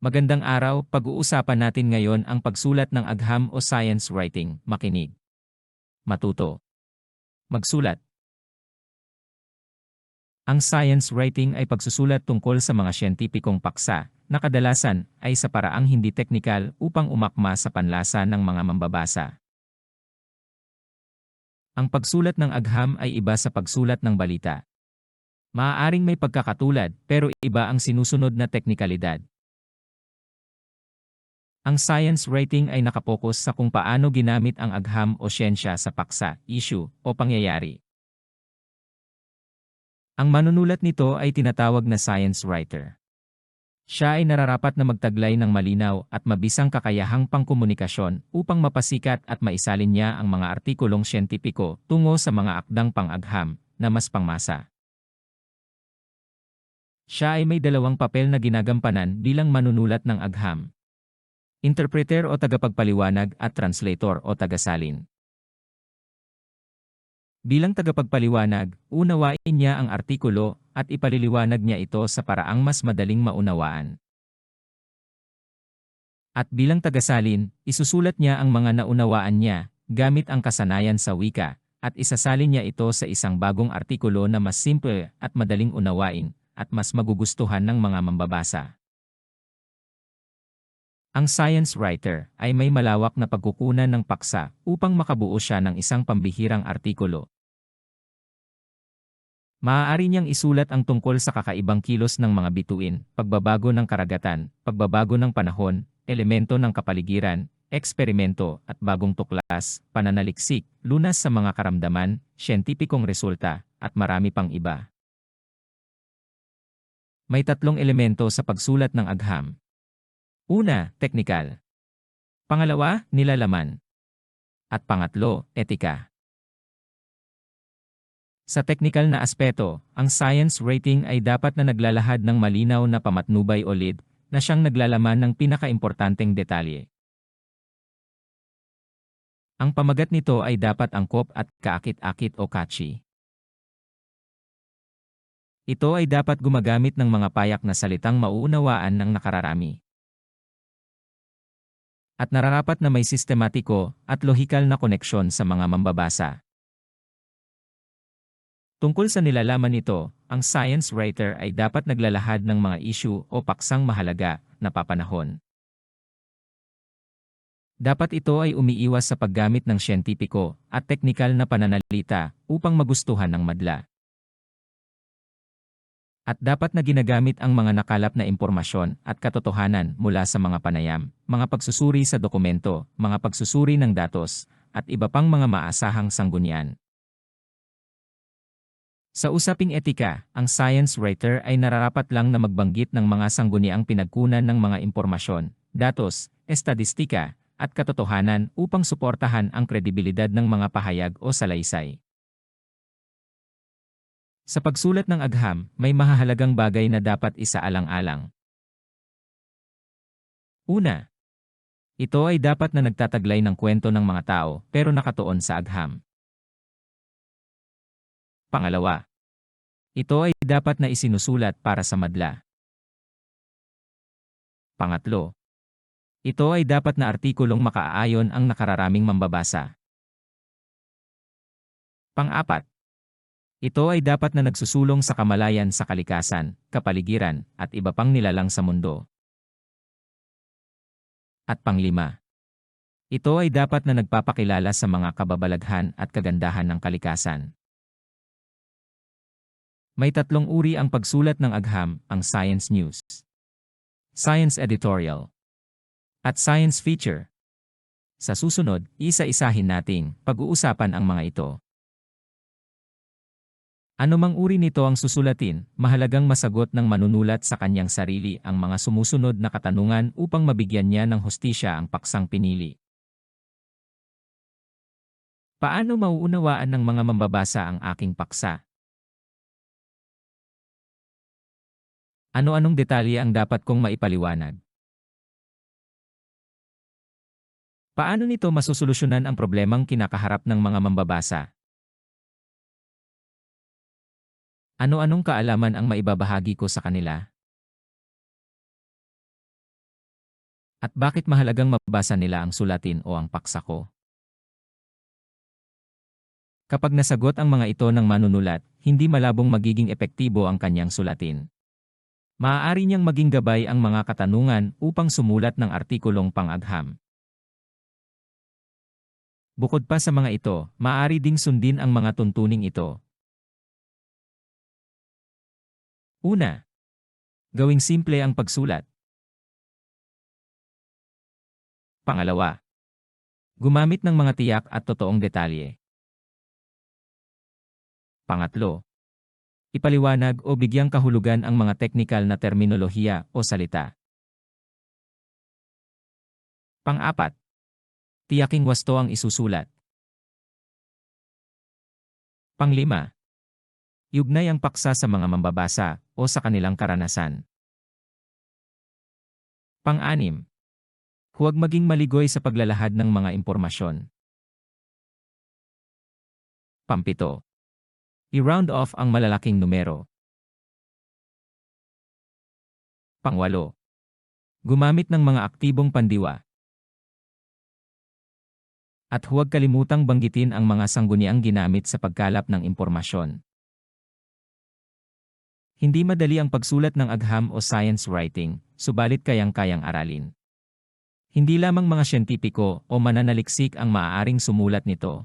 Magandang araw, pag-uusapan natin ngayon ang pagsulat ng agham o science writing. Makinig. Matuto. Magsulat. Ang science writing ay pagsusulat tungkol sa mga siyentipikong paksa, na kadalasan ay sa paraang hindi teknikal upang umakma sa panlasa ng mga mambabasa. Ang pagsulat ng agham ay iba sa pagsulat ng balita. Maaaring may pagkakatulad pero iba ang sinusunod na teknikalidad. Ang science writing ay nakapokus sa kung paano ginamit ang agham o siyensya sa paksa, issue, o pangyayari. Ang manunulat nito ay tinatawag na science writer. Siya ay nararapat na magtaglay ng malinaw at mabisang kakayahang pangkomunikasyon upang mapasikat at maisalin niya ang mga artikulong siyentipiko tungo sa mga akdang pang-agham na mas pangmasa. Siya ay may dalawang papel na ginagampanan bilang manunulat ng agham. Interpreter o tagapagpaliwanag at translator o tagasalin. Bilang tagapagpaliwanag, unawain niya ang artikulo at ipaliliwanag niya ito sa paraang mas madaling maunawaan. At bilang tagasalin, isusulat niya ang mga naunawaan niya gamit ang kasanayan sa wika at isasalin niya ito sa isang bagong artikulo na mas simple at madaling unawain at mas magugustuhan ng mga mambabasa. Ang science writer ay may malawak na pagkukunan ng paksa upang makabuo siya ng isang pambihirang artikulo. Maaari niyang isulat ang tungkol sa kakaibang kilos ng mga bituin, pagbabago ng karagatan, pagbabago ng panahon, elemento ng kapaligiran, eksperimento at bagong tuklas, pananaliksik, lunas sa mga karamdaman, siyentipikong resulta, at marami pang iba. May tatlong elemento sa pagsulat ng agham. Una, teknikal. Pangalawa, nilalaman. At pangatlo, etika. Sa teknikal na aspeto, ang science rating ay dapat na naglalahad ng malinaw na pamatnubay o lead na siyang naglalaman ng pinakaimportanteng detalye. Ang pamagat nito ay dapat angkop at kaakit-akit o catchy. Ito ay dapat gumagamit ng mga payak na salitang mauunawaan ng nakararami at nararapat na may sistematiko at lohikal na koneksyon sa mga mambabasa. Tungkol sa nilalaman nito, ang science writer ay dapat naglalahad ng mga issue o paksang mahalaga na papanahon. Dapat ito ay umiiwas sa paggamit ng siyentipiko at teknikal na pananalita upang magustuhan ng madla. At dapat na ginagamit ang mga nakalap na impormasyon at katotohanan mula sa mga panayam, mga pagsusuri sa dokumento, mga pagsusuri ng datos, at iba pang mga maasahang sanggunian. Sa usaping etika, ang science writer ay nararapat lang na magbanggit ng mga sangguniang pinagkunan ng mga impormasyon, datos, estadistika, at katotohanan upang suportahan ang kredibilidad ng mga pahayag o salaysay. Sa pagsulat ng agham, may mahahalagang bagay na dapat isaalang-alang. Una, ito ay dapat na nagtataglay ng kwento ng mga tao pero nakatuon sa agham. Pangalawa, ito ay dapat na isinusulat para sa madla. Pangatlo, ito ay dapat na artikulong makaayon ang nakararaming mambabasa. Pang-apat, ito ay dapat na nagsusulong sa kamalayan sa kalikasan, kapaligiran, at iba pang nilalang sa mundo. At panglima. Ito ay dapat na nagpapakilala sa mga kababalaghan at kagandahan ng kalikasan. May tatlong uri ang pagsulat ng agham, ang Science News, Science Editorial, at Science Feature. Sa susunod, isa-isahin nating pag-uusapan ang mga ito. Anumang uri nito ang susulatin, mahalagang masagot ng manunulat sa kanyang sarili ang mga sumusunod na katanungan upang mabigyan niya ng hustisya ang paksang pinili. Paano mauunawaan ng mga mambabasa ang aking paksa? Ano-anong detalye ang dapat kong maipaliwanag? Paano nito masusolusyonan ang problemang kinakaharap ng mga mambabasa? Ano-anong kaalaman ang maibabahagi ko sa kanila? At bakit mahalagang mabasa nila ang sulatin o ang paksa ko? Kapag nasagot ang mga ito ng manunulat, hindi malabong magiging epektibo ang kanyang sulatin. Maaari niyang maging gabay ang mga katanungan upang sumulat ng artikulong pang-agham. Bukod pa sa mga ito, maaari ding sundin ang mga tuntuning ito. Una, gawing simple ang pagsulat. Pangalawa, gumamit ng mga tiyak at totoong detalye. Pangatlo, ipaliwanag o bigyang kahulugan ang mga teknikal na terminolohiya o salita. Pang-apat, tiyaking wasto ang isusulat. Panglima, yugnay ang paksa sa mga mambabasa o sa kanilang karanasan. Pang-anim, huwag maging maligoy sa paglalahad ng mga impormasyon. Pampito, i-round off ang malalaking numero. Pangwalo, gumamit ng mga aktibong pandiwa. At huwag kalimutang banggitin ang mga sangguniang ginamit sa pagkalap ng impormasyon. Hindi madali ang pagsulat ng agham o science writing, subalit kayang-kayang aralin. Hindi lamang mga siyentipiko o mananaliksik ang maaaring sumulat nito,